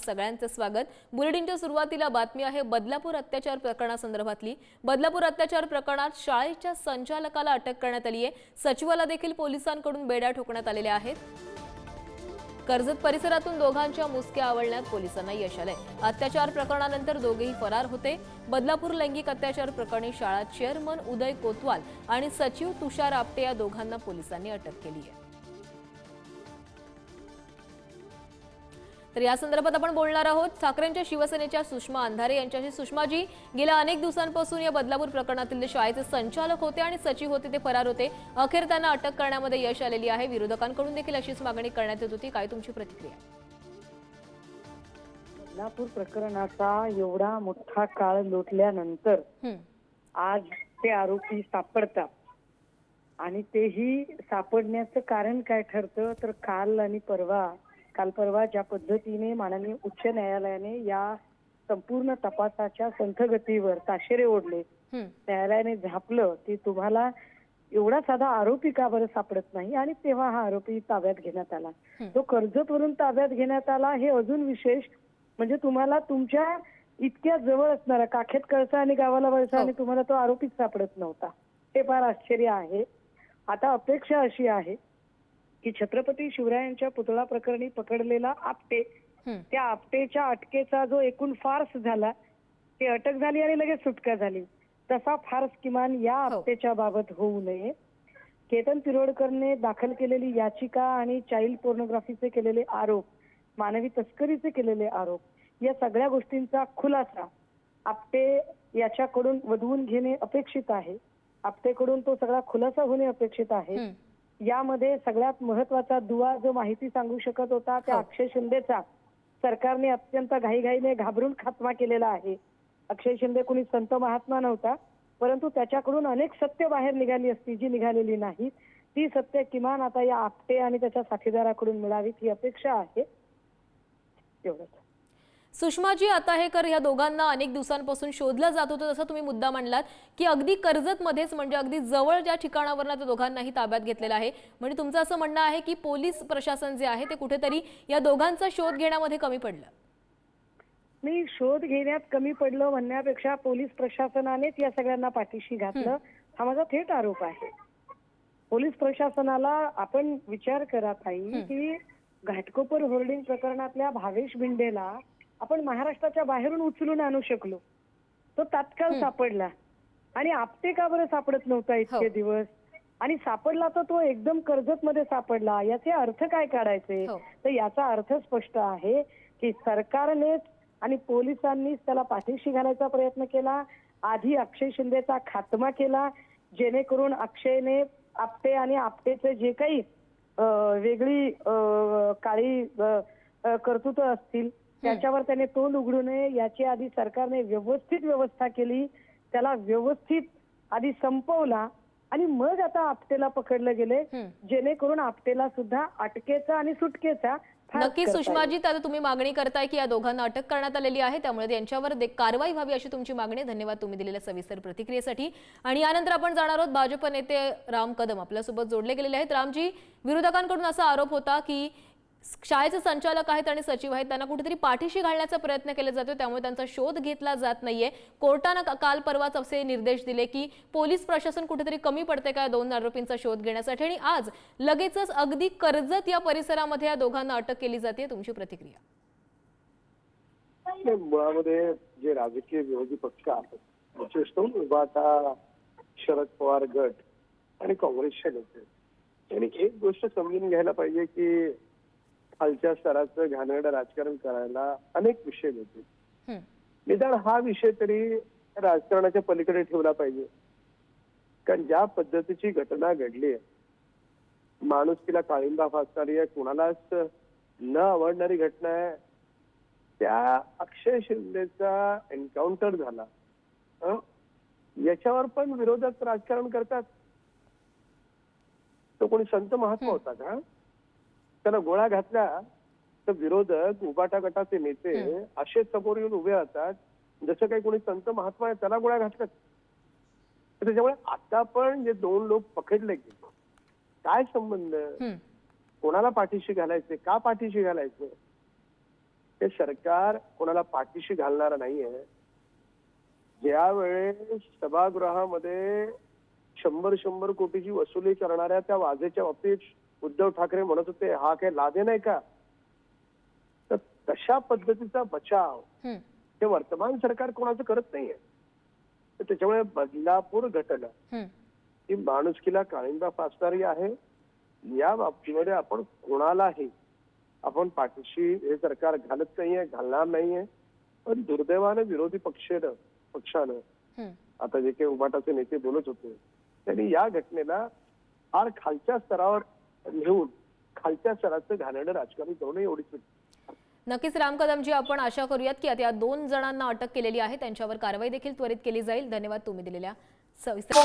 सगळ्यांचं स्वागत. बुलेटिनच्या सुरुवातीला बातमी आहे बदलापूर अत्याचार प्रकरणासंदर्भातली. बदलापूर अत्याचार प्रकरणात शाळेच्या संचालकाला अटक करण्यात आली आहे सचिवाला देखील पोलिसांकडून बेड्या ठोकण्यात आलेल्या आहेत. कर्जत परिसरातून दोघांच्या मुसक्या आवळण्यात पोलिसांना यश आलंय. अत्याचार प्रकरणानंतर दोघेही फरार होते. बदलापूर लैंगिक अत्याचार प्रकरणी शाळा चेअरमन उदय कोतवाल आणि सचिव तुषार आपटे या दोघांना पोलिसांनी अटक केली आहे तर या संदर्भात आपण बोलणार आहोत ठाकरेंच्या शिवसेनेच्या सुषमा अंधारे यांच्याशी. सुषमाजी गेल्या अनेक दिवसांपासून या बदलापूर प्रकरणातील शाळेचे संचालक होते आणि सचिव होते ते फरार होते. अखेर त्यांना अटक करण्यामध्ये यश आलेली आहे. विरोधकांकडून देखील अशीच मागणी करण्यात येत होती. काय तुमची प्रतिक्रिया? बदलापूर प्रकरणाचा एवढा मोठा काळ लोटल्यानंतर आज ते आरोपी सापडतात. आणि तेही सापडण्याचं कारण काय ठरतं? तर काल आणि परवा काल परवा ज्या पद्धतीने माननीय उच्च न्यायालयाने या संपूर्ण तपासाच्या संथगतीवर ताशेरे ओढले न्यायालयाने झापलं की तुम्हाला एवढा साधा आरोपी का बरं सापडत नाही? आणि तेव्हा हा आरोपी ताब्यात घेण्यात आला. तो कर्जतवरून ताब्यात घेण्यात आला हे अजून विशेष म्हणजे तुम्हाला तुमच्या इतक्या जवळ असणारा काखेत कळसा आणि गावाला वळसा हो. आणि तुम्हाला तो आरोपीच सापडत नव्हता. हे फार आश्चर्य आहे. आता अपेक्षा अशी आहे की छत्रपती शिवरायांच्या पुतळा प्रकरणी पकडलेला आपटे. त्या आपटेच्या अटकेचा जो एकूण फार्स झाला ते अटक झाली आणि लगेच सुटका झाली तसा फार्स किमान या हो. आपटेच्या बाबत होऊ नये केतन तिरोडकरने दाखल केलेली याचिका आणि चाइल्ड पोर्नोग्राफीचे केलेले आरोप मानवी तस्करीचे केलेले आरोप या सगळ्या गोष्टींचा खुलासा आपटे याच्याकडून वधवून घेणे अपेक्षित आहे आपटेकडून तो सगळा खुलासा होणे अपेक्षित आहे. यामध्ये सगळ्यात महत्त्वाचा दुवा जो माहिती सांगू शकत होता त्या हो. अक्षय शिंदेचा. सरकारने अत्यंत घाईघाईने घाबरून खात्मा केलेला आहे. अक्षय शिंदे कुणी संत महात्मा नव्हता परंतु त्याच्याकडून अनेक सत्य बाहेर निघाली असती जी निघालेली नाही. ती सत्य किमान आता या आपटे आणि त्याच्या साथीदाराकडून मिळावीत ही अपेक्षा आहे. एवढंच. सुषमाजी आता हे कर या दोघांना अनेक दिवसांपासून शोधलं जात होतं जसं तुम्ही मुद्दा मांडलात की अगदी कर्जतमध्येच म्हणजे अगदी जवळ ज्या ठिकाणावर त्या दोघांनाही ताब्यात घेतलेलं आहे. म्हणजे तुमचं असं म्हणणं आहे की पोलीस प्रशासन जे आहे ते कुठेतरी या दोघांचा शोध घेण्यामध्ये कमी पडलं? मी शोध घेण्यात कमी पडलं म्हणण्यापेक्षा पोलीस प्रशासनानेच या सगळ्यांना पाठीशी घातलं. हा माझा थेट आरोप आहे. पोलीस प्रशासनाला आपण विचार करा ताई की घाटकोपर होर्डिंग प्रकरणातल्या भावेश भिंडेला आपण महाराष्ट्राच्या बाहेरून उचलून आणू शकलो. तो तात्काळ सापडला. आणि आपटे का बरं सापडत नव्हता इतके हो. दिवस? आणि सापडला तर तो एकदम कर्जत मध्ये सापडला. याचे अर्थ काय काढायचे? हो. तर याचा अर्थ स्पष्ट आहे की सरकारनेच आणि पोलिसांनीच त्याला पाठीशी घालायचा प्रयत्न केला. आधी अक्षय शिंदेचा खात्मा केला. जेणेकरून अक्षयने आपटे आणि आपटेचे जे काही वेगळी काळी कर्तृत्व असतील त्याच्यावर त्याने तोंड उघडू नये याची आधी सरकारने व्यवस्थित व्यवस्था केली त्याला व्यवस्थित आधी संपवला आणि मग आता आपटेला पकडलं गेले. जेणेकरून आपटेला सुद्धा अटकेचा आणि सुटकेचा नक्की. सुषमाजी आता तुम्ही मागणी करताय की या दोघांना अटक करण्यात आलेली आहे त्यामुळे त्यांच्यावर कारवाई व्हावी अशी तुमची मागणी. धन्यवाद तुम्ही दिलेल्या सविस्तर प्रतिक्रियेसाठी आणि यानंतर आपण जाणार आहोत भाजप नेते राम कदम आपल्यासोबत जोडले गेलेले आहेत रामजी विरोधकांकडून असा आरोप होता की शाळेचे संचालक आहेत आणि सचिव आहेत त्यांना कुठेतरी पाठीशी घालण्याचा प्रयत्न केला जातो त्यामुळे त्यांचा शोध घेतला जात नाहीये. कोर्टानं काल परवाच असे निर्देश दिले की पोलीस प्रशासन कुठेतरी कमी पडते का या दोन आरोपींचा शोध घेण्यासाठी? आणि आज लगेचच अगदी कर्जत या परिसरामध्ये या दोघांना अटक केली जाते तुमची प्रतिक्रिया? मुळामध्ये जे राजकीय विरोधी पक्ष आहेत विशेष करून शरद पवार गट आणि काँग्रेसच्या गट यांनी एक गोष्ट समजून घ्यायला पाहिजे की खालच्या स्तराचं घाणेरडं राजकारण करायला अनेक विषय मिळतील. निदान हा विषय तरी राजकारणाच्या पलीकडे ठेवला पाहिजे. कारण ज्या पद्धतीची घटना घडली आहे माणुसकीला काळिंबा फासणारी आहे कुणालाच न आवडणारी घटना आहे त्या अक्षय शिंदेचा एन्काउंटर झाला? याच्यावर पण विरोधक राजकारण करतात. तो कोणी संत महात्मा होता का? त्याला गोळ्या घातल्या तर विरोधक उबाटा गटाचे नेते असे समोर येऊन उभे राहतात जसं काही कोणी संत महात्मा आहे त्याला गोळ्या घातल्यात. त्याच्यामुळे आता पण जे दोन लोक पकडले गेले काय संबंध. कोणाला पाठीशी घालायचे? का पाठीशी घालायचे? हे सरकार कोणाला पाठीशी घालणार नाहीये. ज्या वेळेस सभागृहामध्ये शंभर शंभर कोटीची वसुली करणाऱ्या त्या वाजेच्या बाबतीत उद्धव ठाकरे म्हणत होते हा काय लादे नाही का? तर तशा पद्धतीचा बचाव हं, वर्तमान सरकार कोणाचं करत नाहीये. तर त्याच्यामुळे बदलापूर घटना हं. माणुसकीला काळिंबा फासणारी आहे. या बाबतीमध्ये आपण कोणालाही आपण पाठीशी हे सरकार घालत नाहीये घालणार नाहीये. पण दुर्दैवानं विरोधी पक्षानं पक्षानं. आता जे काही उभाटाचे नेते बोलत होते त्यांनी या घटनेला फार खालच्या स्तरावर नेऊन खालच्या स्तराचं घाणेरडं राजकारण करू नये एवढीच नक्कीच राम कदमजी आपण आशा करूयात की आता या दोन जणांना अटक केलेली आहे. त्यांच्यावर कारवाई देखील त्वरित केली जाईल. धन्यवाद तुम्ही दिलेल्या सविस्तर